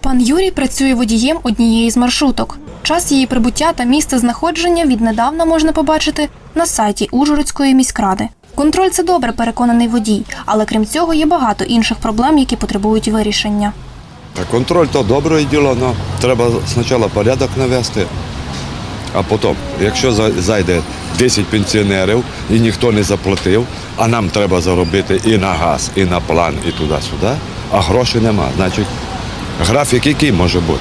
Пан Юрій працює водієм однієї з маршруток. Час її прибуття та місце знаходження віднедавна можна побачити на сайті Ужгородської міськради. Контроль це добре, переконаний водій, але крім цього є багато інших проблем, які потребують вирішення. Та контроль то добре діло, але треба спочатку порядок навести, а потім, якщо за- зайде 10 пенсіонерів і ніхто не заплатив, а нам треба заробити і на газ, і на план, і туди-сюди, а грошей нема. Значить, графік який може бути?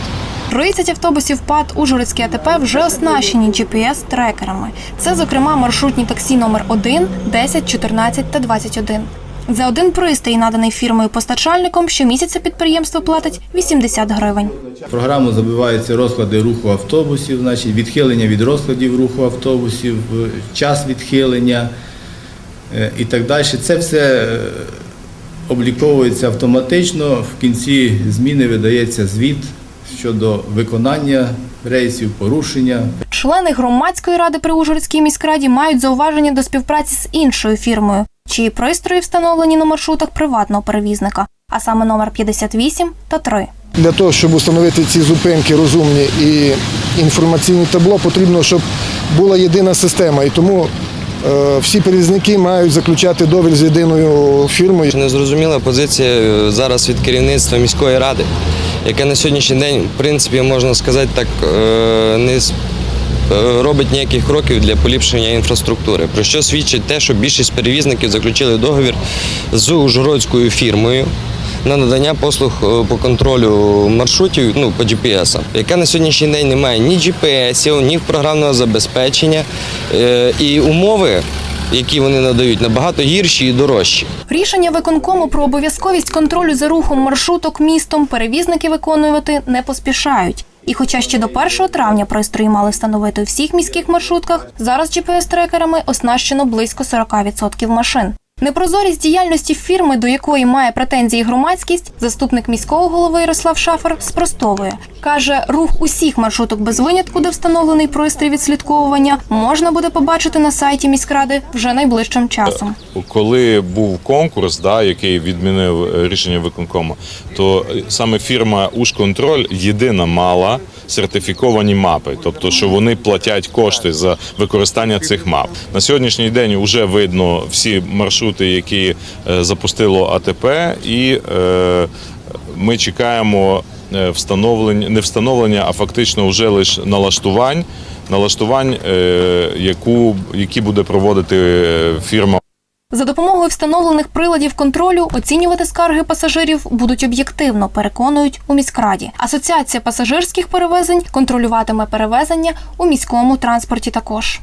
30 автобусів ПАД Ужгородські АТП вже оснащені GPS-трекерами. Це, зокрема, маршрутні таксі номер 1, 10, 14 та 21. За один пристрій, наданий фірмою постачальником, щомісяця підприємство платить 80 гривень. В програму забиваються розклади руху автобусів, значить відхилення від розкладів руху автобусів, е, час відхилення е, і так далі. Це все е, обліковується автоматично. В кінці зміни видається звіт щодо виконання рейсів, порушення. Члени громадської ради при Ужгородській міськраді мають зауваження до співпраці з іншою фірмою, чиї пристрої встановлені на маршрутах приватного перевізника, а саме номер 58 та 3. Для того, щоб встановити ці зупинки розумні і інформаційне табло, потрібно, щоб була єдина система. І тому всі перевізники мають заключати договір з єдиною фірмою. Незрозуміла позиція е, зараз від керівництва міської ради, яке на сьогоднішній день, в принципі, можна сказати, так е, не е, робить ніяких кроків для поліпшення інфраструктури. Про що свідчить те, що більшість перевізників заключили договір з ужгородською фірмою. На надання послуг е, по контролю маршрутів ну, по GPS, яка на сьогоднішній день не має ні GPS, ні програмного забезпечення е, і умови, які вони надають, набагато гірші і дорожчі. Рішення виконкому про обов'язковість контролю за рухом маршруток містом перевізники виконувати не поспішають. І хоча ще до 1 травня пристрої мали встановити у всіх міських маршрутках, зараз GPS-трекерами оснащено близько 40% машин. Непрозорість діяльності фірми, до якої має претензії громадськість, заступник міського голови Ярослав Шафер спростовує. Каже, рух усіх маршруток без винятку, де встановлений пристрій відслідковування, можна буде побачити на сайті міськради вже найближчим часом. Коли був конкурс, да, який відмінив е, рішення виконкому, то саме фірма Ушконтроль єдина мала сертифіковані мапи, тобто, що вони платять кошти за використання цих мап. На сьогоднішній день вже видно всі маршрути, які е, запустило АТП, і е, ми чекаємо е, встановлення, не встановлення, а фактично вже лише налаштувань, налаштувань, які буде проводити фірма За допомогою встановлених приладів контролю оцінювати скарги пасажирів будуть об'єктивно, переконують у міськраді. Асоціація пасажирських перевезень контролюватиме перевезення у міському транспорті також.